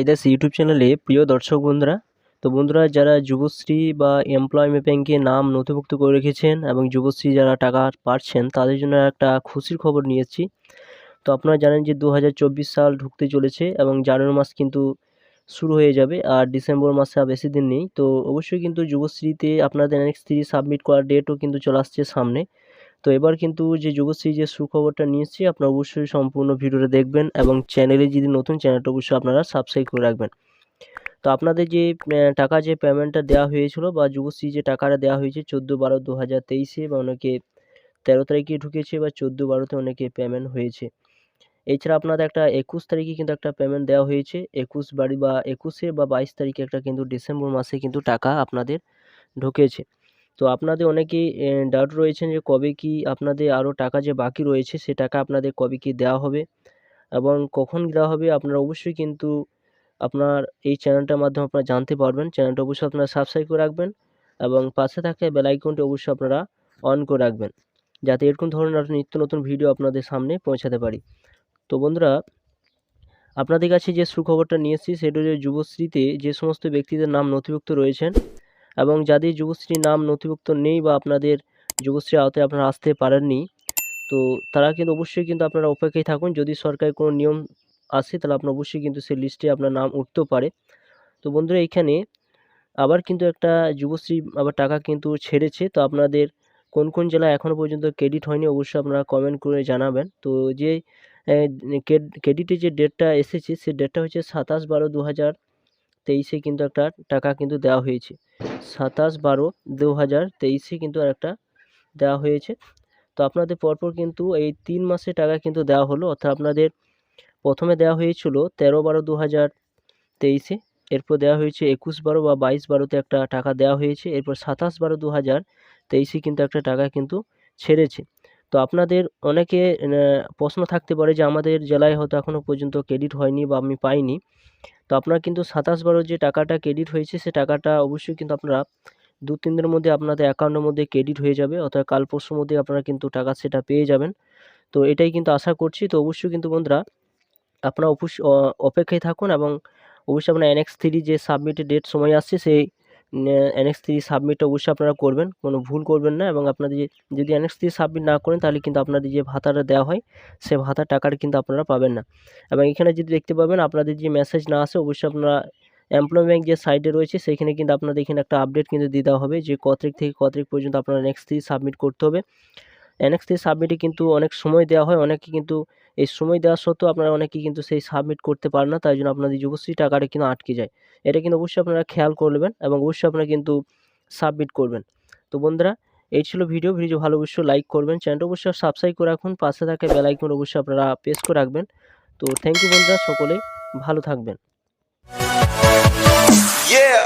হাইদাস YouTube চ্যানেলে প্রিয় দর্শক বন্ধুরা, তো বন্ধুরা যারা যুবশ্রী বা এমপ্লয়মেন্ট ব্যাংকে নাম নথিভুক্ত করে রেখেছেন এবং যুবশ্রী যারা টাকা পাচ্ছেন, তাদের জন্য একটা খুশির খবর নিয়েছি তো আপনারা জানেন যে দু হাজার চব্বিশ সাল ঢুকতে চলেছে এবং জানুয়ারি মাস কিন্তু শুরু হয়ে যাবে আর ডিসেম্বর মাসে আর বেশি দিন নেই। তো অবশ্যই কিন্তু যুবশ্রীতে আপনাদের নেক্সট থ্রি সাবমিট করার ডেটও কিন্তু চলে আসছে সামনে। তো এবার কিন্তু যে যুবশ্রী যে সুখবরটা নিয়ে এসেছি, আপনারা অবশ্যই সম্পূর্ণ ভিডিওটা দেখবেন এবং চ্যানেলে যদি নতুন, চ্যানেলটা অবশ্যই আপনারা সাবস্ক্রাইব করে রাখবেন। তো আপনাদের যে টাকা যে পেমেন্টটা দেওয়া হয়েছিল বা যুবশ্রী যে টাকাটা দেওয়া হয়েছে চোদ্দ বারো দু হাজার তেইশে বা অনেকে তেরো তারিখে ঢুকেছে বা চোদ্দ বারোতে অনেকে পেমেন্ট হয়েছে। এছাড়া আপনাদের একটা একুশ তারিখে কিন্তু একটা পেমেন্ট দেওয়া হয়েছে। একুশ বাড়ি বা একুশে বা বাইশ তারিখে একটা কিন্তু ডিসেম্বর মাসে কিন্তু টাকা আপনাদের ঢুকেছে। তো আপনাদের অনেকেই ডাউট রয়েছেন যে কবে কি আপনাদের আরও টাকা যে বাকি রয়েছে, সে টাকা আপনাদের কবে কি দেওয়া হবে? এবং কখন দেওয়া হবে আপনারা অবশ্যই কিন্তু আপনার এই চ্যানেলটার মাধ্যমে আপনারা জানতে পারবেন। চ্যানেলটা অবশ্যই আপনারা সাবস্ক্রাইব করে রাখবেন এবং পাশে থাকা বেল আইকনটি অবশ্যই আপনারা অন করে রাখবেন, যাতে এরকম ধরনের আরও নিত্য নতুন ভিডিও আপনাদের সামনে পৌঁছাতে পারি। তো বন্ধুরা, আপনাদের কাছে যে সুখবরটা নিয়ে এসেছি, সেটা হচ্ছে যুবশ্রীতে যে সমস্ত ব্যক্তিদের নাম নথিভুক্ত রয়েছেন এবং যাদের যুবশ্রীর নাম নথিভুক্ত নেই বা আপনাদের যুবশ্রী আওতায় আপনারা আসতে পারেননি, তো তারা কিন্তু অবশ্যই কিন্তু আপনারা অপেক্ষায় থাকুন। যদি সরকারি কোনো নিয়ম আসে তাহলে আপনার অবশ্যই কিন্তু সেই লিস্টে আপনার নাম উঠতেও পারে। তো বন্ধুরা এইখানে আবার কিন্তু একটা যুবশ্রী আবার টাকা কিন্তু ছেড়েছে। তো আপনাদের কোন কোন জেলায় এখনও পর্যন্ত ক্রেডিট হয়নি, অবশ্যই আপনারা কমেন্ট করে জানাবেন। তো যে ক্রেডিটের যে ডেটটা এসেছে, সেই ডেটটা হচ্ছে সাতাশ বারো দু হাজার তেইশে কিন্তু একটা টাকা কিন্তু দেওয়া হয়েছে। সাতাশ বারো দু হাজার তেইশে কিন্তু একটা দেওয়া হয়েছে। তো আপনাদের পরপর কিন্তু এই তিন মাসে টাকা কিন্তু দেওয়া হলো। অর্থাৎ আপনাদের প্রথমে দেওয়া হয়েছিল তেরো বারো দু হাজার তেইশে। এরপর দেওয়া হয়েছে একুশ বারো বা বাইশ বারোতে একটা টাকা দেওয়া হয়েছে। এরপর সাতাশ বারো দু হাজার তেইশে কিন্তু একটা টাকা কিন্তু ছেড়েছে। তো আপনাদের অনেকে প্রশ্ন থাকতে পারে যে আমাদের জেলায় হয়তো এখনও পর্যন্ত ক্রেডিট হয়নি বা আমি পাইনি। তো আপনার কিন্তু সাতাশ বারো যে টাকাটা ক্রেডিট হয়েছে, সে টাকাটা অবশ্যই কিন্তু আপনারা দু তিন দিনের মধ্যে আপনাদের অ্যাকাউন্টের মধ্যে ক্রেডিট হয়ে যাবে। অর্থাৎ কাল পরশুর মধ্যে আপনারা কিন্তু টাকা সেটা পেয়ে যাবেন। তো এটাই কিন্তু আশা করছি। তো অবশ্যই কিন্তু বন্ধুরা, আপনারা অপেক্ষায় থাকুন এবং অবশ্যই আপনার এনএক্স থ্রি যে সাবমিটের ডেট সময় আসছে, সেই এনএক্স থ্রি সাবমিটটা অবশ্যই আপনারা করবেন, কোনো ভুল করবেন না এবং আপনাদের যদি অ্যানেক্স থ্রি সাবমিট না করেন তাহলে কিন্তু আপনাদের যে ভাতাটা দেওয়া হয়, সে ভাতার টাকাটা কিন্তু আপনারা পাবেন না। এবং এখানে যদি দেখতে পাবেন আপনাদের যে মেসেজ না আসে, অবশ্যই আপনারা এমপ্লয় ব্যাঙ্ক যে সাইডে রয়েছে সেইখানে কিন্তু আপনাদের এখানে একটা আপডেট কিন্তু দিতে হবে যে, কত তারিখ থেকে কত তারিখ পর্যন্ত আপনারা নেক্সট সাবমিট করতে হবে। এনএক্স থ্রি সাবমিটে কিন্তু অনেক সময় দেওয়া হয়, অনেকে কিন্তু এই সময় দেওয়া সত্ত্বেও আপনারা অনেকে কিন্তু সেই সাবমিট করতে পারেন না, তাই জন্য আপনাদের যুবশ্রী টাকাটা কিন্তু আটকে যায়। এটা কিন্তু অবশ্যই আপনারা খেয়াল করবেন এবং অবশ্যই আপনারা কিন্তু সাবমিট করবেন। তো বন্ধুরা, এই ছিল ভিডিও ভিডিও ভালো অবশ্যই লাইক করবেন চ্যানেলটা অবশ্যই সাবস্ক্রাইব করে রাখুন, পাশে থাকা বেল আইকন অবশ্যই আপনারা প্রেস করে রাখবেন। তো থ্যাংক ইউ বন্ধুরা সকলেই ভালো থাকবেন। Yeah.